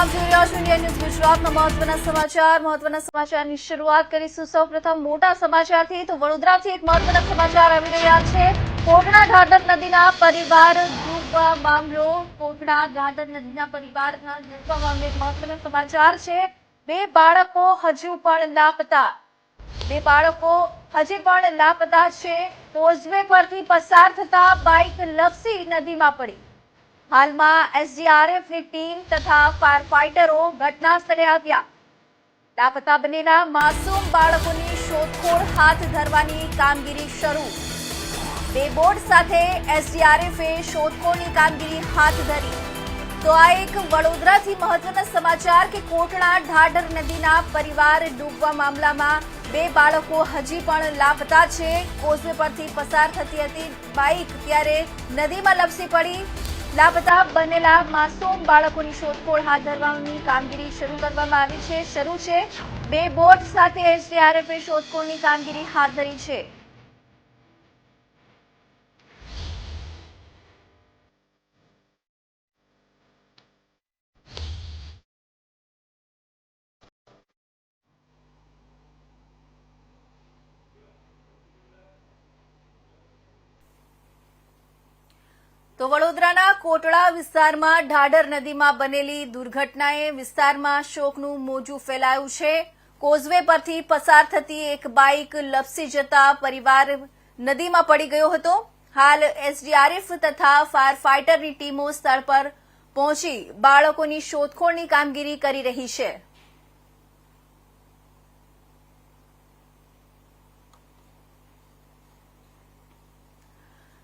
આપ જોઈ રહ્યા છો ઇન્ડિયન ન્યૂઝ ગુજરાતના મહત્વના સમાચાર, મહત્વના સમાચારની શરૂઆત કરીશું. સૌપ્રથમ મોટા સમાચારથી તો વડોદરાથી એક મહત્વના સમાચાર આવી રહ્યા છે. કોટડા ઢાઢર નદીના પરિવાર ડૂબવા મામલો કોટડા ઢાઢર નદીના પરિવારના ડૂબવા મામલે એક મહત્વના સમાચાર છે. બે બાળકો હજુ પણ લાપતા. બે બાળકો હજી પણ લાપતા છે. કોઝવે પરથી પસાર થતા બાઇક લપસી નદીમાં પડી. હાલમાં એસડીઆરએફની ટીમ તથા ફાયર ફાઇટરો ઘટના સ્થળે આવ્યા. લાપતા બનેલા માસૂમ બાળકોની શોધખોળ હાથ ધરવાની કામગીરી શરૂ. બે બોટ સાથે એસડીઆરએફે શોધખોળની કામગીરી હાથ ધરી. તો આ એક વડોદરાથી મહત્વના સમાચાર કે કોટણા ઢાઢર નદીના પરિવાર ડૂબવા મામલામાં બે બાળકો હજી પણ લાપતા છે. કોઝવે પરથી પસાર થતી હતી બાઇક ત્યારે નદીમાં લપસી પડી લાપતા બનેલા માસૂમ બાળકોની શોધખોળ હાથ ધરવાની કામગીરી શરૂ કરવામાં આવી છે. શરૂ છે બે બોટ સાથે એસડીઆરએફે શોધખોળની કામગીરી હાથ ધરી છે. તો વડોદરાના કોટડા વિસ્તારમાં ઢાઢર નદીમાં બનેલી દુર્ઘટનાએ વિસ્તારમાં શોકનું મોજું ફેલાયું છે. કોઝવે પરથી પસાર થતી એક બાઇક લપસી જતા પરિવાર નદીમાં પડી ગયો હતો. હાલ એસડીઆરએફ તથા ફાયર ફાઇટરની ટીમો સ્થળ પર પહોંચી બાળકોની શોધખોળની કામગીરી કરી રહી છે.